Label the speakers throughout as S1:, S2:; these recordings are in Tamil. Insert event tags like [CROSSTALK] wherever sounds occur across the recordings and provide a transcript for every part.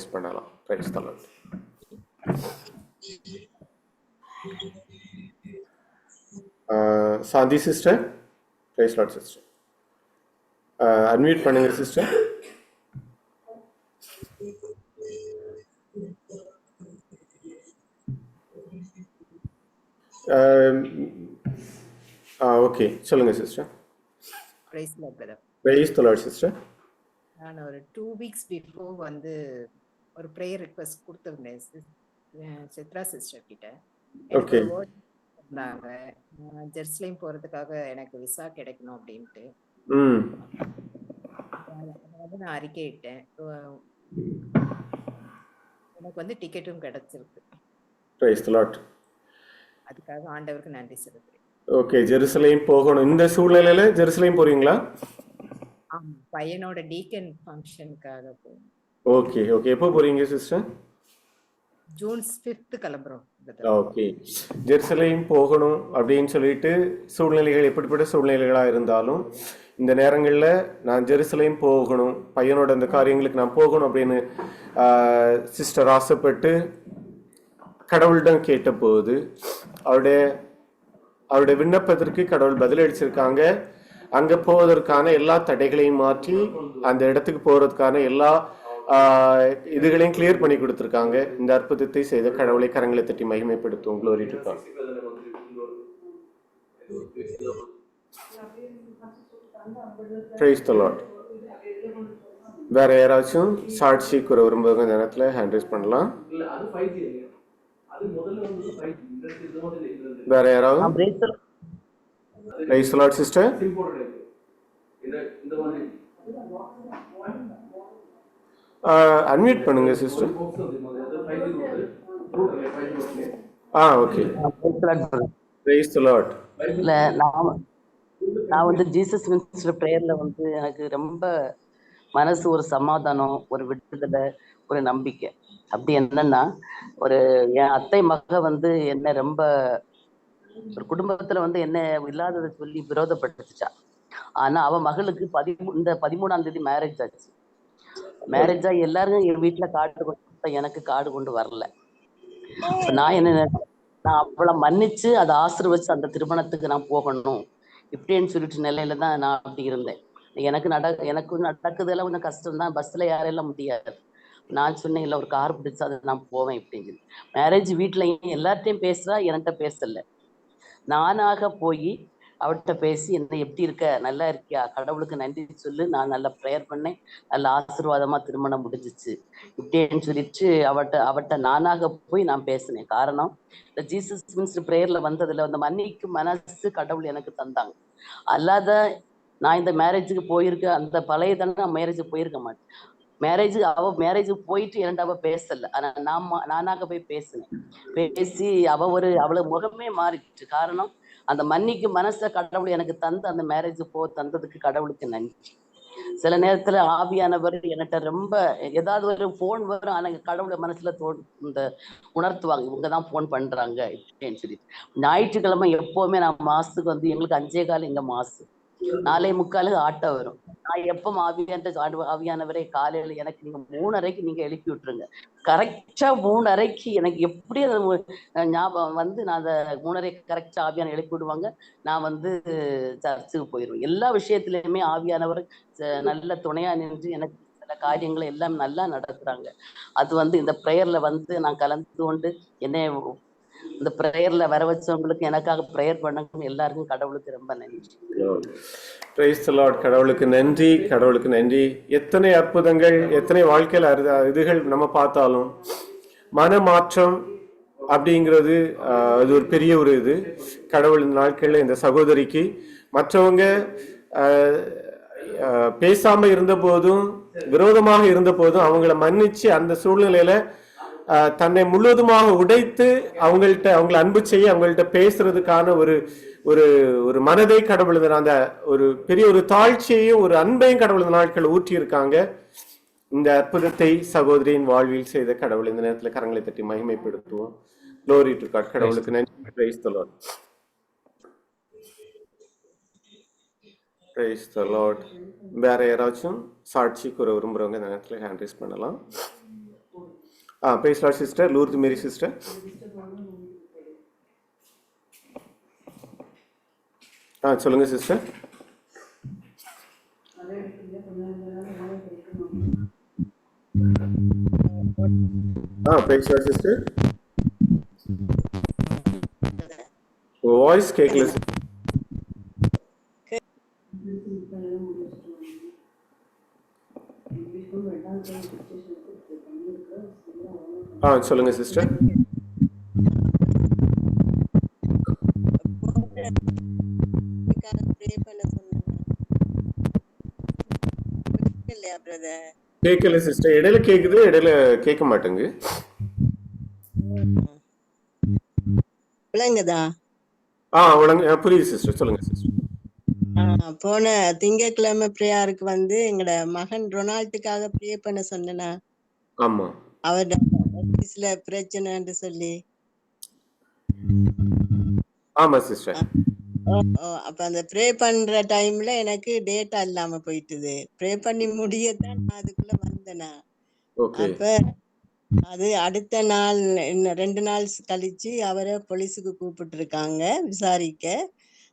S1: ரைஸ் பண்ணலாம் raise the Lord Shanthi sister raise Lord sister unmute பண்ணுங்க சிஸ்டர் ஓகே சொல்லுங்க sister
S2: praise brother
S1: raise the Lord sister
S2: நான் ஒரு டூ வீக்ஸ் பிஃபோர் வந்து ஒரு ப்ரேயர் ரிக்வெஸ்ட் கொடுத்துருந்தேன் சித்ரா சிஸ்டர் கிட்ட. இருந்தாங்க. ஜெருசலேம் போறதுக்காக எனக்கு விசா கிடைக்கணும் அப்படின்ட்டு. நான் அறிக்கையிட்டேன் எனக்கு வந்து டிக்கெட்டும் கிடைச்சிருக்கு. அதுக்காக ஆண்டவருக்கு நன்றி செலுத்துறேன்.
S1: ஓகே ஜெருசலேம் போகணும். இந்த சூழ்நிலையில ஜெருசலேம் போறீங்களா?
S2: பையனோட டீக்கன் ஃபங்க்ஷனுக்காக போகணும்.
S1: ஓகே ஓகே எப்போ போறீங்க சிஸ்டர்
S2: ஜூன் ஃபிஃப்த் கிளம்புறோம்.
S1: ஓகே ஜெருசலேம் போகணும் அப்படின்னு சொல்லிட்டு சூழ்நிலைகள் எப்படிப்பட்ட சூழ்நிலைகளாக இருந்தாலும் இந்த நேரங்களில் நான் ஜெருசலேம் போகணும் பையனோட அந்த காரியங்களுக்கு நான் போகணும் அப்படின்னு சிஸ்டர் ஆசைப்பட்டு கடவுளிடம் கேட்டபோது அவருடைய அவருடைய விண்ணப்பத்திற்கு கடவுள் பதிலளிச்சிருக்காங்க. அங்க போவதற்கான எல்லா தடைகளையும் மாற்றி அந்த இடத்துக்கு போறதுக்கான எல்லா இதுகளையும் கிளியர் பண்ணி கொடுத்துருக்காங்க. இந்த அற்புதத்தை செய்த கடவுளை கரங்களை தட்டி மகிமைப்படுத்தும் glory to God praise the Lord வேற யாராச்சும் சாட்சி கூற விரும்புகிற நேரத்தில் ஹேண்ட் ரைஸ் பண்ணலாம். வேற யாராவது? Praise the Lord sister
S3: sim போடுற டைப் இந்த இந்த மாதிரி
S1: அன்மியூட் பண்ணுங்க சிஸ்டர் ஆ ஓகே பிரைஸ் தி லார்ட்
S4: இல்ல நான் நான் வந்து ஜீசஸ் மினிஸ்டர் பிரேயர்ல வந்து எனக்கு ரொம்ப மனசு ஒரு சமாதானம் ஒரு விடுதலை ஒரு நம்பிக்கை. அப்படி என்னன்னா ஒரு என் அத்தை மக வந்து என்ன ரொம்ப ஒரு குடும்பத்துல வந்து என்ன இல்லாததை சொல்லி விரோதப்படுத்துச்சா. ஆனா அவ மகளுக்கு பதிமூ இந்த பதிமூணாம் தேதி மேரேஜ் ஆச்சு. மேரேஜ் ஆகி எல்லாரும் என் வீட்டுல கார்டு கொண்டு எனக்கு கார்டு கொண்டு வரல. நான் என்ன நான் அவளை மன்னிச்சு அதை ஆசீர்வச்சு அந்த திருமணத்துக்கு நான் போகணும். இப்படின்னு சொல்லிட்டு நிலையில தான் நான் அப்படி இருந்தேன். எனக்கு நட எனக்கு நடக்குதெல்லாம் கொஞ்சம் கஷ்டம் தான் பஸ்ல யாரெல்லாம் முடியாது. நான் சொன்னேன் இல்லை ஒரு கார் பிடிச்சா அதை நான் போவேன் இப்படின்னு மேரேஜ் வீட்லயும் எல்லார்ட்டையும் பேசுறா என்கிட்ட பேசல. நானாக போய் அவர்கிட்ட பேசி என்ன எப்படி இருக்க? நல்லா இருக்கியா? கடவுளுக்கு நன்றி சொல்லு. நான் நல்லா ப்ரேயர் பண்ணேன். நல்ல ஆசீர்வாதமா திருமணம் முடிஞ்சிச்சு. இப்படின்னு சொல்லிட்டு அவட்ட அவட்ட நானாக போய் நான் பேசினேன். காரணம் இந்த ஜீசஸ் மினிஸ்டர் ப்ரேயர்ல வந்ததுல அந்த மன்னிக்கு மனசு கடவுள் எனக்கு தந்தாங்க. அல்லாத நான் இந்த மேரேஜுக்கு போயிருக்க அந்த பழைய தானே நான் மேரேஜுக்கு போயிருக்க மாட்டேன். மேரேஜ் அவ மேரேஜுக்கு போயிட்டு இரண்டாவ அவ பேசல. ஆனா நான் நானாக போய் பேசினேன். பேசி அவ ஒரு அவள முகமே மாறிட்டு காரணம் அந்த மன்னிக்கு மனசை கடவுள் எனக்கு தந்து அந்த மேரேஜ் போ தந்ததுக்கு கடவுளுக்கு நன்றி. சில நேரத்துல ஆவியானவர் என்கிட்ட ரொம்ப ஏதாவது ஒரு போன் வரும் ஆனா கடவுளை மனசுல தோ இந்த உணர்த்துவாங்க இவங்க தான் பண்றாங்க இப்படின்னு சொல்லி ஞாயிற்றுக்கிழமை எப்பவுமே நான் மாசத்துக்கு வந்து எங்களுக்கு அஞ்சே கால் எங்க மாசு. நாலே முக்காலுக்கு ஆட்டோ வரும். நான் எப்போ ஆவியான ஆவியானவரே காலையில எனக்கு நீங்க மூணரைக்கு நீங்க எழுப்பி விட்டுருங்க. கரெக்டா மூணரைக்கு எனக்கு எப்படி அது ஞாபகம் வந்து நான் அதை மூணரை கரெக்டா ஆவியான எழுப்பி விடுவாங்க நான் வந்து சர்ச்சுக்கு போயிடுவேன் எல்லா விஷயத்திலயுமே ஆவியானவர் ச- நல்ல துணையா நின்று எனக்கு சில காரியங்களை எல்லாம் நல்லா நடத்துறாங்க. அது வந்து இந்த ப்ரேயர்ல வந்து நான் கலந்து கொண்டு என்னை இந்த ப்ரேயர்ல வர வச்சவங்களுக்கு எனக்காக ப்ரேயர் பண்ணுங்க எல்லாருக்கும் கடவுளுக்கு ரொம்ப நன்றி.
S1: பிரைஸ் லார்ட் கடவுளுக்கு நன்றி கடவுளுக்கு நன்றி. எத்தனை அற்புதங்கள் எத்தனை வாழ்க்கையில் அரு இதுகள் நம்ம பார்த்தாலும் மனமாற்றம் அப்படிங்கிறது அது ஒரு பெரிய ஒரு இது. கடவுள் இந்த நாட்களில் இந்த சகோதரிக்கு மற்றவங்க பேசாம இருந்த போதும் விரோதமாக இருந்த போதும் அவங்கள மன்னிச்சு அந்த சூழ்நிலையில தன்னை முழுவதுமாக உடைத்து அவங்கள்ட்ட அவங்கள அன்பு செய்ய அவங்கள்ட்ட பேசுறதுக்கான ஒரு ஒரு ஒரு மனதை கடவுள் அந்த ஒரு பெரிய ஒரு தாழ்ச்சியையும் ஒரு அன்பையும் கடவுள் நாட்கள் ஊற்றியிருக்காங்க இந்த அற்புதத்தை சகோதரியின் வாழ்வில் செய்த கடவுள் இந்த நேரத்தில் கரங்களை தட்டி மகிமைப்படுத்துவோம். லோரி டு காட் கடவுளுக்கு நன்றி. Praise the Lord praise the Lord வேற யாராச்சும் சாட்சி கூற விரும்புறவங்க இந்த நேரத்தில் ஹேண்ட் ரைஸ் பண்ணலாம். ஆ பேசலாம் சிஸ்டர் லூர்து மேரி சிஸ்டர் ஆ சொல்லுங்க சிஸ்டர் ஆ பேசலாம் சிஸ்டர் வாய்ஸ் கேட்கல ஆ சொல்லுங்க சிஸ்டர் கேட்கல சிஸ்டர் இடையில கேக்குது இடையில கேட்க மாட்டேங்குது.
S5: விளங்குதா?
S1: ஆ உலங்க புரியுது சிஸ்டர் சொல்லுங்க சிஸ்டர்
S5: போன திங்கட்கிழமை ப்ரேயருக்கு வந்து எங்கட மகன் ரொனால்டுக்காக ப்ரே பண்ண சொன்னேனா?
S1: ஆமா.
S5: அவர் ஆபீஸ்ல பிரச்சனைன்னு சொல்லி.
S1: ஆமா சிஸ்டர்
S5: அப்ப அந்த ப்ரே பண்ற டைம்ல எனக்கு டேட்டா இல்லாம போயிட்டுது. ப்ரே பண்ணி முடியத்தான் நான் அதுக்குள்ள வந்தேனா. அப்ப அது அடுத்த நாள் ரெண்டு நாள் கழிச்சு அவரை போலீஸுக்கு கூப்பிட்டு இருக்காங்க விசாரிக்க.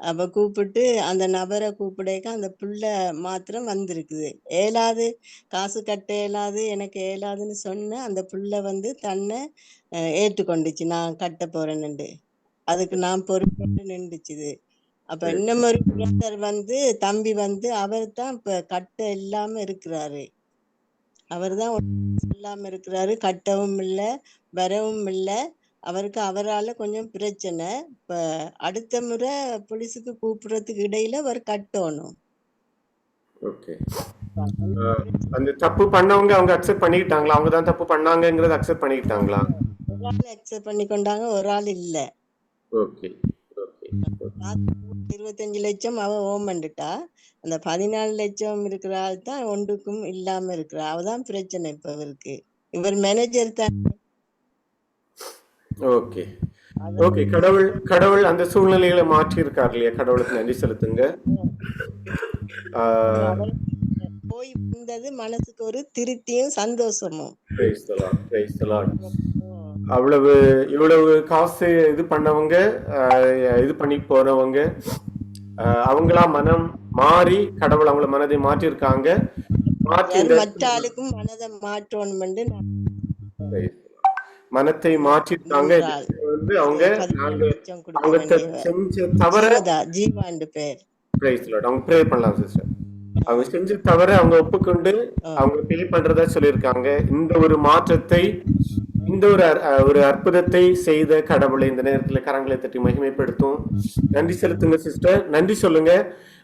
S5: அப்ப கூப்பிட்டு அந்த நபரை கூப்பிடக்க அந்த புள்ள மாத்திரம் வந்திருக்குது. ஏலாது காசு கட்ட இயலாது எனக்கு ஏலாதுன்னு சொன்ன அந்த புள்ள வந்து தன்னை ஏற்றுக்கொண்டுச்சு நான் கட்ட போறேன்னு அதுக்கு நான் பொறுப்பேற்று நின்றுச்சுது. அப்ப. இன்னும் ஒரு பிரதர் வந்து தம்பி வந்து அவர் தான் இப்ப கட்ட இல்லாம இருக்கிறாரு. அவர் தான் இல்லாம இருக்கிறாரு. கட்டவும் இல்ல வரவும் இல்ல. அவருக்கு அவரால கொஞ்சம் பிரச்சனை. இப்ப அடுத்த முறை போலீஸுக்கு கூப்பிடுறதுக்கு இடையில அவர் கட்டணும்.
S1: ஓகே. அந்த தப்பு பண்ணவங்க அவங்க அக்செப்ட் பண்ணிக்கிட்டாங்களா? அவங்க தான் தப்பு பண்ணாங்கங்கறத அக்செப்ட் பண்ணிக்கிட்டாங்களா?
S5: ஒரு ஆள் அக்செப்ட் பண்ணி கொண்டாங்க ஒரு ஆள் இல்ல.
S1: ஓகே
S5: இருபத்தஞ்சு லட்சம் அவ ஓம் பண்ணிட்டா. அந்த பதினாலு லட்சம் இருக்கிற ஆள் தான் ஒன்றுக்கும் இல்லாம இருக்கிறா அவதான் பிரச்சனை இப்ப இவருக்கு. இவர் மேனேஜர் தான்.
S1: ஓகே. ஓகே கடவுள் கடவுள் அந்த சூழ்நிலைகளை மாற்றி இருக்கார் இல்லையா? கடவுளுக்கு நன்றி செலுத்துங்க. [LAUGHS]
S5: போய் வந்தது மனசுக்கு ஒரு திருப்தியும் சந்தோஷமும். [LAUGHS]
S1: அவ்வளவு இவ்வளவு காசு இது பண்ணவங்க இது பண்ணி போறவங்க அவங்களா மனம் மாறி கடவுள் அவங்கள மனதை மாற்றிருக்காங்க மாற்றி
S5: மற்ற ஆளுக்கும் மனதை மாற்றணும்னு
S1: மனத்தை
S5: மூன்றாள்.
S1: வந்து அவங்க அவங்க. செஞ்ச தவற
S5: ஜீவாண்டு பேர்
S1: அவங்க ப்ரே பண்ணலாம் சிஸ்டர் அவங்க செஞ்ச தவிர அவங்க ஒப்புக்கொண்டு அவங்க பே பண்றதா சொல்லியிருக்காங்க. இந்த ஒரு மாற்றத்தை இந்த ஒரு ஒரு அற்புதத்தை செய்த கடவுளை இந்த நேரத்துல கரங்களை தட்டி மகிமைப்படுத்தும். நன்றி செலுத்துங்க சிஸ்டர் நன்றி சொல்லுங்க.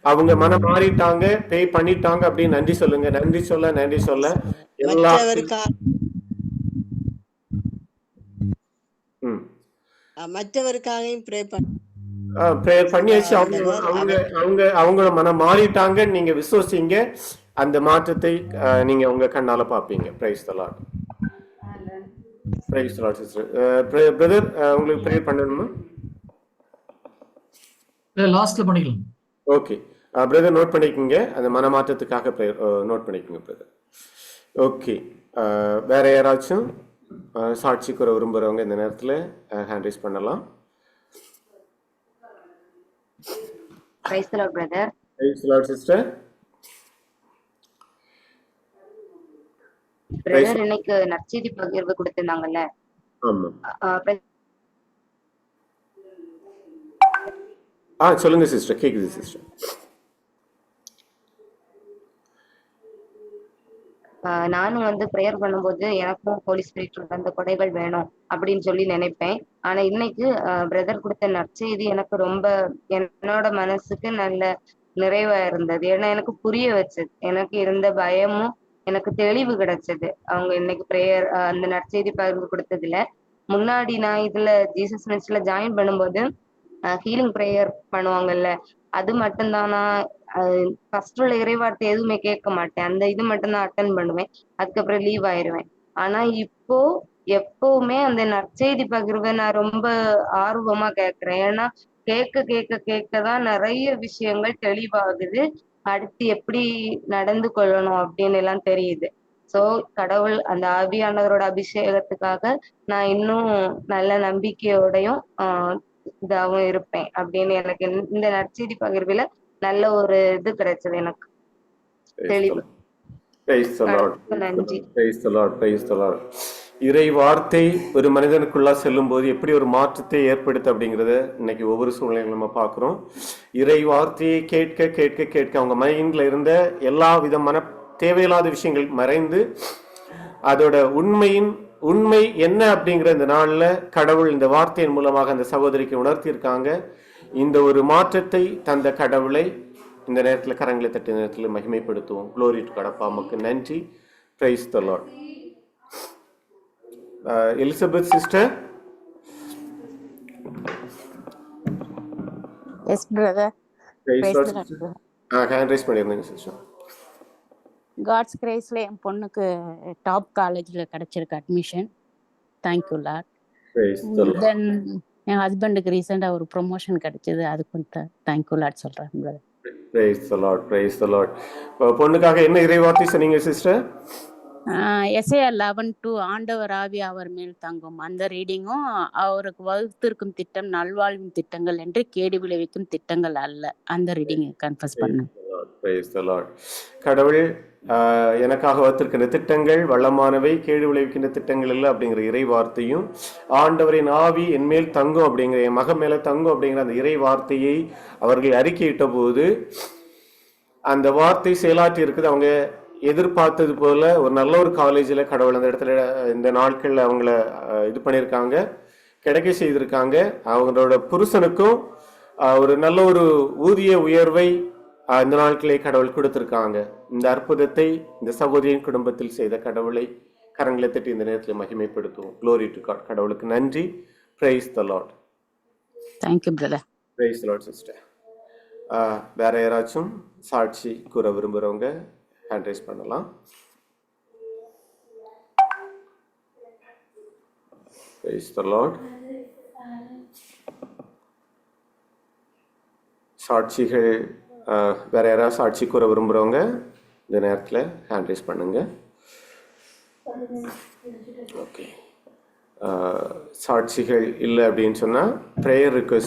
S1: அவங்க மனம் மாறிட்டாங்க பே பண்ணிட்டாங்க அப்படின்னு நன்றி சொல்லுங்க. நன்றி சொல்ல நன்றி சொல்ல. எல்லா
S5: மற்றவருக்காகவும் ப்ரே பண்ண
S1: ப்ரேயர் பண்ணியாச்சு அவங்க அவங்க அவங்க அவங்கள மனம் மாறிட்டாங்கன்னு நீங்க விசுவசிங்க அந்த மாற்றத்தை நீங்க உங்க கண்ணால பாப்பீங்க praise the Lord praise the Lord sister brother உங்களுக்கு ப்ரேயர் பண்ணணுமா?
S6: லாஸ்ட்ல பண்ணிக்கலாம்.
S1: ஓகே பிரதர் நோட் பண்ணிக்கோங்க. அந்த மனமாற்றத்துக்காக ப்ரேயர் நோட் பண்ணிக்கோங்க பிரதர் ஓகே வேற யாராச்சும்? சாட்சி கூற விரும்புறவங்க இந்த நேரத்தில் ஹேண்ட் ரைஸ் பண்ணலாம். சிஸ்டர்
S7: பிரதர் இன்னைக்கு நற்செய்தி பகிர்வு கொடுத்திருந்தாங்கல்ல?
S1: ஆ சொல்லுங்க சிஸ்டர் கேக்குது சிஸ்டர்
S7: நானும் வந்து ப்ரேயர் பண்ணும்போது எனக்கும் ஹோலி ஸ்பிரிட் அந்த கொடைகள் வேணும் அப்படின்னு சொல்லி நினைப்பேன். ஆனா இன்னைக்கு பிரதர் கொடுத்த நற்செய்தி எனக்கு ரொம்ப என்னோட மனசுக்கு நல்ல நிறைவா இருந்தது. ஏன்னா எனக்கு புரிய வச்சது. எனக்கு இருந்த பயமும் எனக்கு தெளிவு கிடைச்சது. அவங்க இன்னைக்கு ப்ரேயர் அந்த நற்செய்தி பகிர்ந்து கொடுத்ததுல. முன்னாடி நான் இதுல ஜீசஸ் மினிஸ்ட்ல ஜாயின் பண்ணும்போது ஹீலிங் ப்ரேயர் பண்ணுவாங்கல்ல அது மட்டும்தான்? நான் ஃபர்ஸ்ட் உள்ள இறைவார்த்தை எதுவுமே கேட்க மாட்டேன். அந்த இது மட்டும்தான் அட்டன் பண்ணுவேன். அதுக்கப்புறம் லீவ் ஆயிருவேன். ஆனா இப்போ எப்பவுமே அந்த நற்செய்தி பகிர்வை நான் ரொம்ப ஆர்வமா கேட்கிறேன். ஏன்னா கேட்க கேட்க கேட்க தான் நிறைய விஷயங்கள் தெளிவாகுது. அடுத்து எப்படி நடந்து கொள்ளணும் அப்படின்னு எல்லாம் தெரியுது. சோ கடவுள் அந்த ஆவியானவரோட அபிஷேகத்துக்காக நான் இன்னும் நல்ல நம்பிக்கையோடையும் ஆஹ் இதாவும் இருப்பேன். அப்படின்னு எனக்கு இந்த- நற்செய்தி பகிர்வுல நல்ல ஒரு இது கிடைச்சது எனக்கு. தெளிவு.
S1: இறை வார்த்தை ஒரு மனிதனுக்குள்ளா செல்லும் போது எப்படி ஒரு மாற்றத்தை ஏற்படுத்து அப்படிங்கிறத இன்னைக்கு ஒவ்வொரு சூழ்நிலையும் நம்ம பார்க்குறோம். இறை வார்த்தையை கேட்க கேட்க கேட்க அவங்க மைண்ட்ல இருந்த எல்லா விதமான தேவையில்லாத விஷயங்கள் மறைந்து அதோட உண்மையின் உண்மை என்ன அப்படிங்கிற இந்த நாள்ல கடவுள் இந்த வார்த்தையின் மூலமாக அந்த சகோதரிக்கு உணர்த்தியிருக்காங்க. இந்த ஒரு மாற்றத்தை தந்த கடவுளை இந்த நேரத்தில் கரங்களை தட்டி நேரத்தில் மகிமைப்படுத்துவோம். க்ளோரி டு கடப்பாமக்கு நன்றி. Praise the Lord Elizabeth sister
S6: yes brother
S1: hand raise பண்ணியிருந்தேங்க சிஸ்டர்
S6: காட்ஸ் கிரேஸ்ல என் பொண்ணுக்கு டாப் காலேஜில் கிடைச்சிருக்கு admission thank you Lord then என் ஹஸ்பண்டுக்கு ரீசெண்டாக ஒரு ப்ரொமோஷன் கிடைச்சது. அதுக்கு தேங்க்யூ லாட் சொல்கிறேன் brother
S1: praise the Lord praise the Lord பொண்ணுக்காக என்ன இறை வார்த்தை சொன்னீங்க சிஸ்டர்
S6: எஸ்ஏ லெவன் டூ ஆண்டவர் ஆவி அவர் மேல் தங்கும். அந்த ரீடிங்கும் அவருக்கு வகுத்திருக்கும் திட்டம் நல்வாழ்வின் திட்டங்கள் என்று கேடு விளைவிக்கும் திட்டங்கள் அல்ல. அந்த ரீடிங் கன்ஃபஸ் பண்ணேன்.
S1: கடவுள் ஆஹ், எனக்காக வைத்திருக்கின்ற திட்டங்கள் வளமானவை கேடு விளைவிக்கின்ற திட்டங்கள் இல்லை அப்படிங்கிற இறை வார்த்தையும் ஆண்டவரின் ஆவி என் மேல் தங்கும் அப்படிங்கிற என் மகன் மேல தங்கும் அப்படிங்கிற அந்த இறை வார்த்தையை அவர்கள் அறிக்கையிட்ட போது அந்த வார்த்தை செயலாற்றி இருக்குது. அவங்க எதிர்பார்த்தது போல ஒரு நல்ல ஒரு காலேஜில் கடவுள் அந்த இடத்துல இந்த நாட்களில் அவங்கள இது பண்ணியிருக்காங்க கிடைக்க செய்திருக்காங்க. அவங்களோட புருஷனுக்கும் ஒரு நல்ல ஒரு ஊதிய உயர்வை இந்த நாட்களே கடவுள் கொடுத்திருக்காங்க. இந்த அற்புதத்தை இந்த சகோதரியின் குடும்பத்தில் செய்த கடவுளை கரங்களை தட்டி இந்த நேரத்தில் மகிமைப்படுத்துவோம். க்ளோரி டு காட் கடவுளுக்கு நன்றி. Praise the Lord
S6: thank you brother
S1: praise Lord sister வேற யாராச்சும் சாட்சி கூற விரும்புகிறவங்க ஹேண்ட் ரைஸ் பண்ணலாம். பிரைஸ் த லாட் சாட்சிகள் வேற யாராவது சாட்சி கூற விரும்புகிறவங்க இந்த நேரத்தில் ஹேண்ட் ரைஸ் பண்ணுங்க. ஓகே சாட்சிகள் இல்லை அப்படின்னு சொன்னால் ப்ரேயர் ரிக்வஸ்ட்